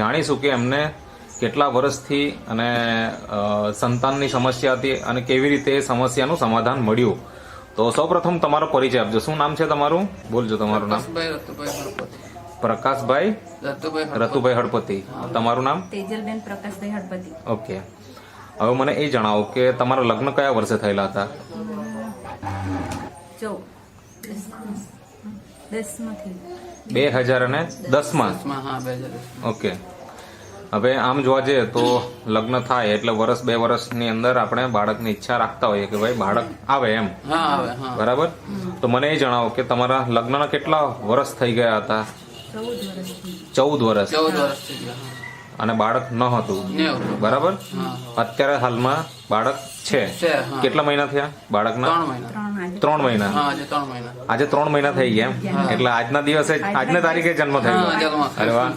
જાણીશું કે એમને કેટલા વર્ષથી અને સંતાનની સમસ્યા હતી અને કેવી રીતે સમસ્યાનું સમાધાન મળ્યું. તો સૌપ્રથમ તમારો પરિચય આપજો. શું નામ છે તમારું? બોલજો તમારું નામ. પ્રકાશભાઈ રતુભાઈ હળપતિ. તમારું નામ? તેજલબેન પ્રકાશભાઈ હળપતિ. ઓકે. હવે મને એ જણાવો કે તમારા લગ્ન કયા વર્ષે થયેલા હતા? ચૌ દસમાંથી. બે હજાર અને દસમાં. ઓકે. હવે આમ જોવા જઈએ તો લગ્ન થાય એટલે વર્ષ બે વર્ષની અંદર આપણે બાળકની ઈચ્છા રાખતા હોઈએ કે ભાઈ બાળક આવે એમ. બરાબર? તો મને એ જણાવો કે તમારા લગ્નના કેટલા વર્ષ થઈ ગયા હતા? ચૌદ વર્ષ. અને બાળક ન હતું. બરાબર? અત્યારે હાલમાં બાળક છે. છે કેટલા મહિના થયા બાળકના? ત્રણ મહિના આજે ત્રણ મહિના. હા આજે ત્રણ મહિના. આજે ત્રણ મહિના થઈ ગયા એમ? એટલે આજના દિવસે આજના તારીખે જન્મ જન્મ અરે વાહ.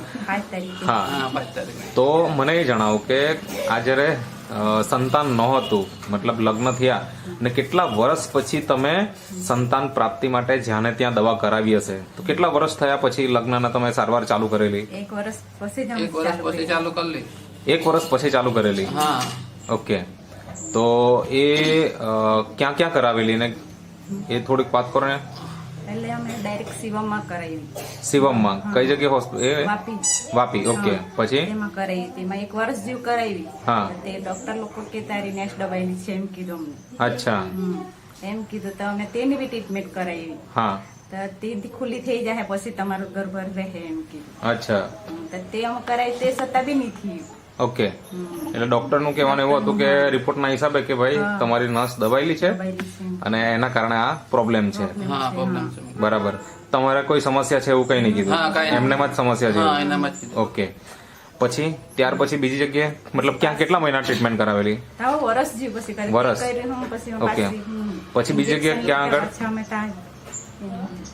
હા. હા પાંચ તારીખે. તો મને એ જણાવો કે આ જ્યારે સંતાન નહોતું મતલબ લગ્ન થયા ને કેટલા વર્ષ પછી તમે સંતાન પ્રાપ્તિ માટે જ્યાં ત્યાં દવા કરાવી હશે? તો કેટલા વર્ષ થયા પછી લગ્નના તમે સારવાર ચાલુ કરેલી? એક વર્ષ પછી જ એક અમે વર્ષ ચાલુ પછી કર્યું. ચાલુ કરી લીધી એક વર્ષ પછી ચાલુ કરેલી? ઓકે. તો એ ક્યાં ક્યાં કરાવેલી ને એ થોડીક વાત કરો ને. એટલે અમે ડાયરેક્ટ શિવમમાં કરાવી શિવમમાં? કઈ જગ્યાએ હોસ્પિટલ એ? વાપી. વાપી ઓકે પછી? તેમાં કરાવી તેમાં એક વર્ષ જેવું કરાવી. હા. તે ડોક્ટર લોકો કે તારી નેક્સ્ટ દબાઈની છે. એમ કીધું અમને. અચ્છા. હમ. એમ કીધું તો અમે તેની બી ટ્રીટમેન્ટ કરાવી હા. તો તે ખુલ્લી થઈ જાય પછી તમારું ગર્ભ રહે એમ કીધું. અચ્છા. હમ. તો તે અમે કરાવી તે છતાં બી નહીં થયું. ઓકે. એટલે ડોક્ટરનું કહેવાનું એવું હતું કે રિપોર્ટના હિસાબે કે ભાઈ તમારી નસ દબાયેલી છે. અને એના કારણે આ પ્રોબ્લેમ છે. હા બરાબર. તમારે કોઈ સમસ્યા છે એવું કઈ નહીં કીધું? એમને એમનેમાં જ સમસ્યા છે? ઓકે. પછી ત્યાર પછી બીજી જગ્યાએ મતલબ ક્યાં કેટલા મહિના ટ્રીટમેન્ટ કરાવેલી? વરસ પછી કરી વરસ. કરી હું પછી હું ઓકે. પછી બીજી જગ્યાએ ક્યાં આગળ?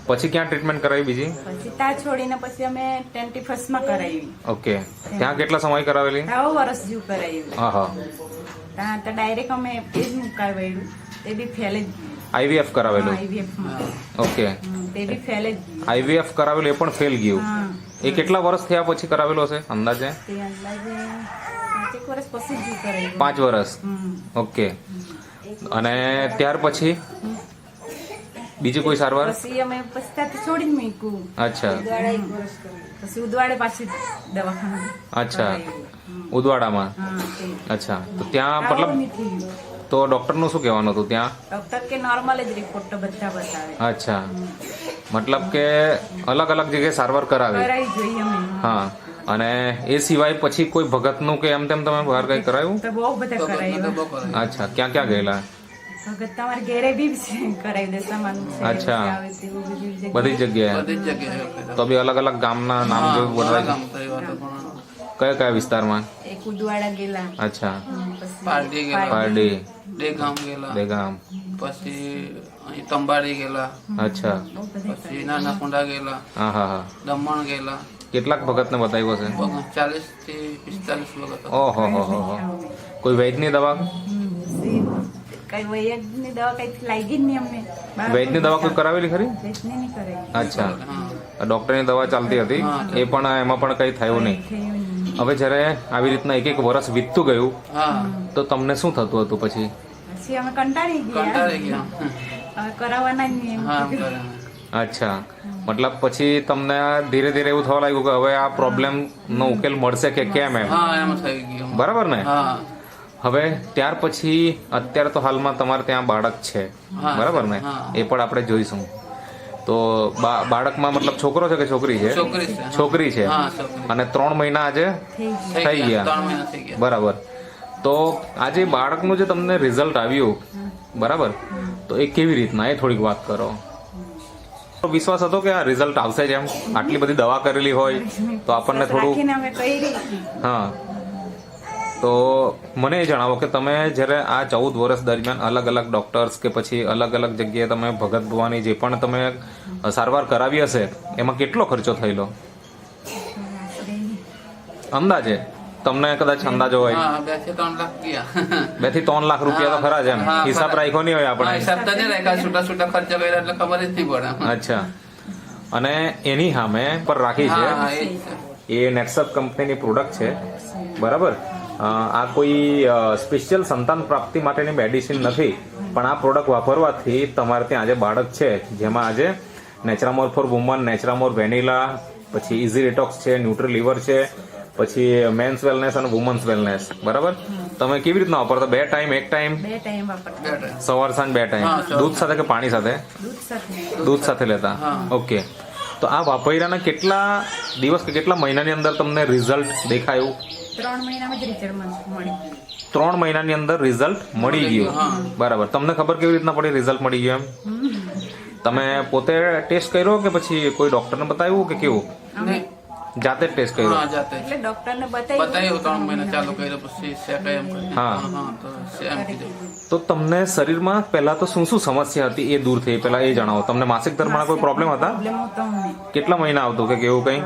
પછી ક્યાં ટ્રીટમેન્ટ કરાવી બીજી? પછી ત્યાં છોડીને પછી અમે ટ્વેન્ટી ફર્સ્ટમાં કરાવી. ઓકે. ત્યાં કેટલા સમય કરાવેલી? ત્યાં વર્ષ જેવું કરાવ્યું. હા હા. ત્યાં તો ડાયરેક્ટ અમે એ જ મુકાવેલું. તે બી ફેલે જ આઈવીએફ કરાવેલું? IVF okay. તે બી ફેલ જ આઈવીએફ કરાવેલું એ પણ ફેલ ગયું. એ કેટલા વર્ષ થયા પછી કરાવેલું હશે અંદાજે? પાંચ વર્ષ ઓકે. અને ત્યાર પછી? બીજી કોઈ સારવાર? પછી અમે પછી ત્યાંથી છોડી મૂક્યું. અચ્છા. પછી ઉદવાડે પાછી દવાખાના અચ્છા. ઉદવાડામાં? અચ્છા. તો ત્યાં મતલબ તો ડોક્ટર ડોક્ટરનું શું કહેવાનું હતું ત્યાં? ડોક્ટર કે નોર્મલ જ રિપોર્ટ તો બધા બતાવે. અચ્છા. મતલબ કે અલગ અલગ જગ્યાએ સારવાર કરાવી. કરાવી જોઈએ અમે હા. અને એ સિવાય પછી કોઈ ભગતનું કે એમ તેમ તમે બહાર કઈ કરાયું? બહુ બધા તો કરાવ્યું બહુ કરે. અચ્છા. ક્યાં ક્યાં ગયેલા? તમારે ઘેરે બી કરાવી દે સામાન અચ્છા. બધી જગ્યાએ. બધી જગ્યાએ. તો બી અલગ અલગ ગામના નામ જો પણ કયા કયા વિસ્તારમાં? એક ઉદવાડા ગેલા. અચ્છા. પારડી ગેલા. પારડી. દેગામ ગેલા. દેગામ પછી અહીં તંબાડી ગયેલા અચ્છા. પછી નાના કુંડા ગયેલા હા હા હા. દમણ ગયેલા કેટલાક ભગતને બતાવ્યો છે? ચાલીસથી પિસ્તાલીસ વખત ઓહો હો હો હો. કોઈ વૈદની દવા. કઈ વૈયજની દવા કઈ લાગી જ નહીં અમને. વૈદની દવા કોઈ કરાવેલી ખરી? વૈદની નહીં કરાવી અચ્છા. ડોક્ટરની દવા ચાલતી હતી. એ પણ એમાં પણ કઈ થયું નહીં. હવે જ્યારે આવી રીતના એક એક વર્ષ વીતતું ગયું તો તમને શું થતું હતું પછી? પછી અમે કંટાળી ગયા. કંટાળી ગયા. હવે કરાવવાના જ નહીં. અચ્છા. મતલબ પછી તમને ધીરે ધીરે એવું થવા લાગ્યું કે હવે આ પ્રોબ્લેમ નો ઉકેલ મળશે કે કેમ એમ? હા એમ થઈ ગયું. બરાબર ને? હા. હવે ત્યાર પછી અત્યારે તો હાલમાં તમારે ત્યાં બાળક છે. બરાબર ને? એ પણ આપણે જોઈશું. તો બા- બાળકમાં મતલબ છોકરો છે કે છોકરી છે? છોકરી છે હા. છોકરી છે. હા છોકરી. અને ત્રણ મહિના આજે થઈ ગયા. ત્રણ મહિના થઈ ગયા. બરાબર. તો આજે બાળકનું જે તમને રિઝલ્ટ આવ્યું બરાબર? તો એ કેવી રીતના? એ થોડીક વાત કરો. તો વિશ્વાસ હતો કે આ રિઝલ્ટ આવશે જ એમ આટલી બધી દવા કરેલી હોય તો આપણને થોડું રાખીને અમે કરી. હા. તો મને એ જણાવો કે તમે જ્યારે આ ચૌદ વર્ષ દરમિયાન અલગ અલગ ડોક્ટર્સ કે પછી અલગ અલગ જગ્યાએ તમે ભગત ભવાની જે પણ તમે સારવાર કરાવી હશે એમાં કેટલો ખર્ચો થયેલો? અંદાજે? તમને કદાચ અંદાજો હોય. બેથી ત્રણ લાખ ગયા. બેથી ત્રણ લાખ રૂપિયા તો ખરા છે હિસાબ રાખ્યો નહીં હોય આપણે. હિસાબ તો નહીં રાખ્યા. છૂટા છૂટા ખર્ચો કર્યા એટલે ખબર જ નહીં પડે. અચ્છા. અને એની સામે પર રાખી છે એ નેક્સઅપ કંપનીની પ્રોડક્ટ છે. બરાબર? આ કોઈ સ્પેશિયલ સંતાન પ્રાપ્તિ માટેની મેડિસિન નથી પણ આ પ્રોડક્ટ વાપરવાથી તમારે ત્યાં આજે બાળક છે જેમાં આજે Naturamore for woman Naturamore vanilla પછી ઇઝી રિટોક્સ છે ન્યુટ્રી લીવર છે પછી મેન્સ વેલનેસ અને વુમન્સ વેલનેસ બરાબર? તમે કેવી રીતના વાપરતા? બે ટાઈમ એક ટાઈમ બે ટાઈમ વાપરતા. સવાર સાંજ બે ટાઈમ દૂધ સાથે કે પાણી સાથે? દૂધ સાથે. લેતા? ઓકે તો આ વાપર્યાના કેટલા દિવસ કે કેટલા મહિનાની અંદર તમને રિઝલ્ટ દેખાયું? ત્રણ મહિનામાં જ રિઝલ્ટ મળી ત્રણ મહિનાની અંદર રિઝલ્ટ મળી ગયું. બરાબર. તમને ખબર કેવી રીતના પડી રિઝલ્ટ મળી ગયું એમ? તમે પોતે ટેસ્ટ કર્યો કે પછી કોઈ ડોક્ટરને બતાવ્યું કે કેવું? જાતે જ ટેસ્ટ કર્યો? હા જાતે એટલે ડોક્ટરને બતાવ્યું. બતાવ્યું ત્રણ મહિના ચાલુ કર્યો પછી શેકાય એમ હા. હા તો તો તમને શરીરમાં પહેલા તો શું શું સમસ્યા હતી એ દૂર થઈ પહેલા એ જણાવો. તમને માસિક ધર્મના કોઈ પ્રોબ્લેમ હતા? પ્રોબ્લેમ હતો અમને. કેટલા મહિના આવતું કે કેવું કઈ?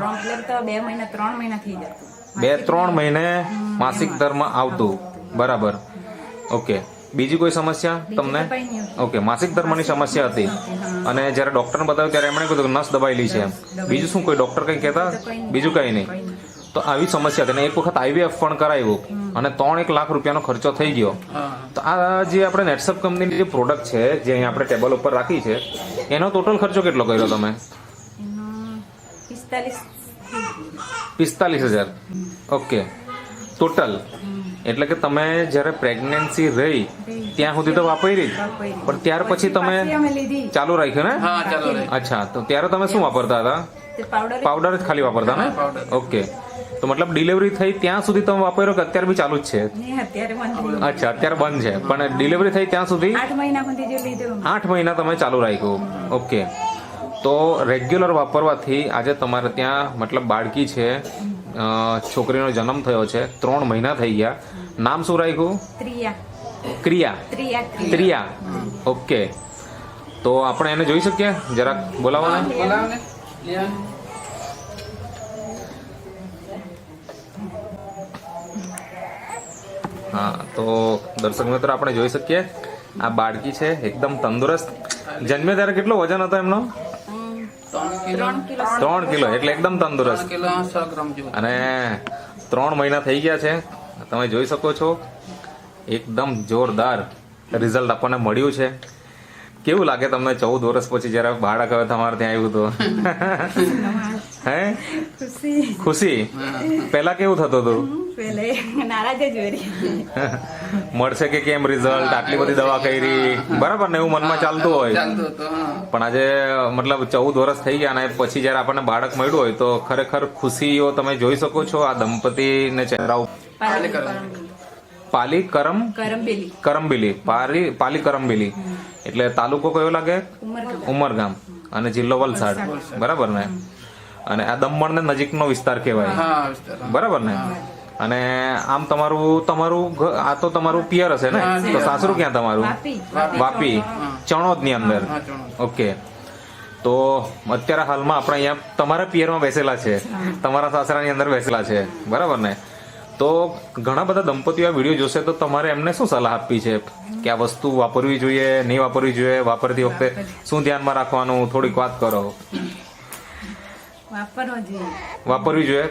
બે મહિના ત્રણ મહિના થઈ જતું. બે ત્રણ મહિને માસિક ધર્મ આવતું. બરાબર. ઓકે. બીજી કોઈ સમસ્યા તમને. ઓકે માસિક ધર્મની સમસ્યા હતી. અને જ્યારે ડોક્ટરને બતાવ્યું ત્યારે એમણે કીધું કે નસ દબાયેલી છે એમ. બીજું શું કોઈ ડોક્ટર કંઈ કહેતા? બીજું કંઈ નહીં. તો આવી સમસ્યા હતી અને એક વખત આઈવીએફ પણ કરાવ્યું અને ત્રણ એક લાખ રૂપિયાનો ખર્ચો થઈ ગયો. તો આ જે આપણે નેટસપ કંપનીની જે પ્રોડક્ટ છે જે અહીંયા આપણે ટેબલ ઉપર રાખી છે એનો ટોટલ ખર્ચો કેટલો કર્યો તમે? પિસ્તાલીસ પિસ્તાલીસ હજાર. ઓકે. ટોટલ એટલે કે તમે જ્યારે પ્રેગ્નન્સી રહી ત્યાં સુધી તો વાપરી. જ પણ ત્યાર પછી તમે ચાલુ રાખ્યું ને? હા ચાલો રે અચ્છા. તો ત્યારે તમે શું વાપરતા હતા? પાવડર પાવડર જ ખાલી વાપરતા ને? ઓકે. તો મતલબ ડિલિવરી થઈ ત્યાં સુધી તમે વાપર્યો કે અત્યારે બી ચાલુ જ છે? અચ્છા અત્યારે બંધ છે. પણ ડિલિવરી થઈ ત્યાં સુધી? આઠ મહિના સુધી જે લીધું. આઠ મહિના તમે ચાલુ રાખ્યું. ઓકે. તો રેગ્યુલર વાપરવાથી આજે તમારે ત્યાં મતલબ બાળકી છે છોકરીનો જન્મ થયો છે ત્રણ મહિના થઈ ગયા. નામ શું રાખ્યું? ત્રિયા ક્રિયા. ત્રિયા ઓકે. તો આપણે એને જોઈ શકીએ? જરાક બોલાવો ને બોલાવો ને લે આવ. હા તો દર્શક મિત્રો આપણે જોઈ શકીએ. આ બાળકી છે એકદમ તંદુરસ્ત. જન્મે ત્યારે કેટલો વજન હતો એમનો? ત્રણ કિલો. એટલે એકદમ તંદુરસ્ત. અને ત્રણ મહિના થઈ ગયા છે. તમે જોઈ શકો છો એકદમ જોરદાર રિઝલ્ટ આપણને મળ્યું છે. કેવું લાગે તમને ચૌદ વર્ષ પછી જયારે બાળક હવે તમારે ત્યાં આવ્યું તો? હે? ખુશી. ખુશી? પહેલા કેવું થતું હતું પેલે નારાજ જ વેરી. મળશે કે કેમ રિઝલ્ટ આટલી બધી દવા કરી. બરાબર ને એવું મનમાં ચાલતું હોય. પણ આજે મતલબ ચૌદ વર્ષ થઈ ગયા અને પછી જયારે આપણને બાળક મળ્યું હોય તો ખરેખર ખુશીઓ તમે જોઈ શકો છો આ દંપતીને ચહેરા ઉપર પાલી કરમ કરમબીલી. કરમબીલી. પાલી પાલી કરમબીલી એટલે તાલુકો કયો લાગે? ઉમરગામ. ઉમરગામ. અને જિલ્લો વલસાડ. બરાબર ને? અને આ દમણ ને નજીકનો વિસ્તાર કહેવાય. હા બરાબર ને? અને આમ તમારું તમારું આ તો તમારું પિયર હશે ને? તો સાસરું ક્યાં તમારું? વાપી. વાપી ચણોદની અંદર. ઓકે. તો અત્યારે હાલમાં આપણે અહીંયા તમારા પિયરમાં બેસેલા છે. તમારા સાસરાની અંદર બેસેલા છે. બરાબર ને? તો ઘણા બધા દંપતીઓ આ વીડિયો જોશે તો તમારે એમને શું સલાહ આપવી છે? કે આ વસ્તુ વાપરવી જોઈએ નહીં વાપરવી જોઈએ? વાપરતી વખતે શું ધ્યાનમાં રાખવાનું? થોડીક વાત કરો. વાપરવો જોઈએ. વાપરવી જોઈએ?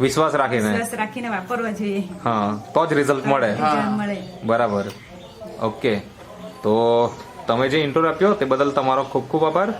વિશ્વાસ રાખીને? વિશ્વાસ રાખીને વાપરવો જોઈએ. હા તો જ રિઝલ્ટ મળે. મળે. બરાબર. ઓકે. તો તમે જે ઇન્ટરવ્યુ આપ્યો તે બદલ તમારો ખૂબ ખૂબ આભાર.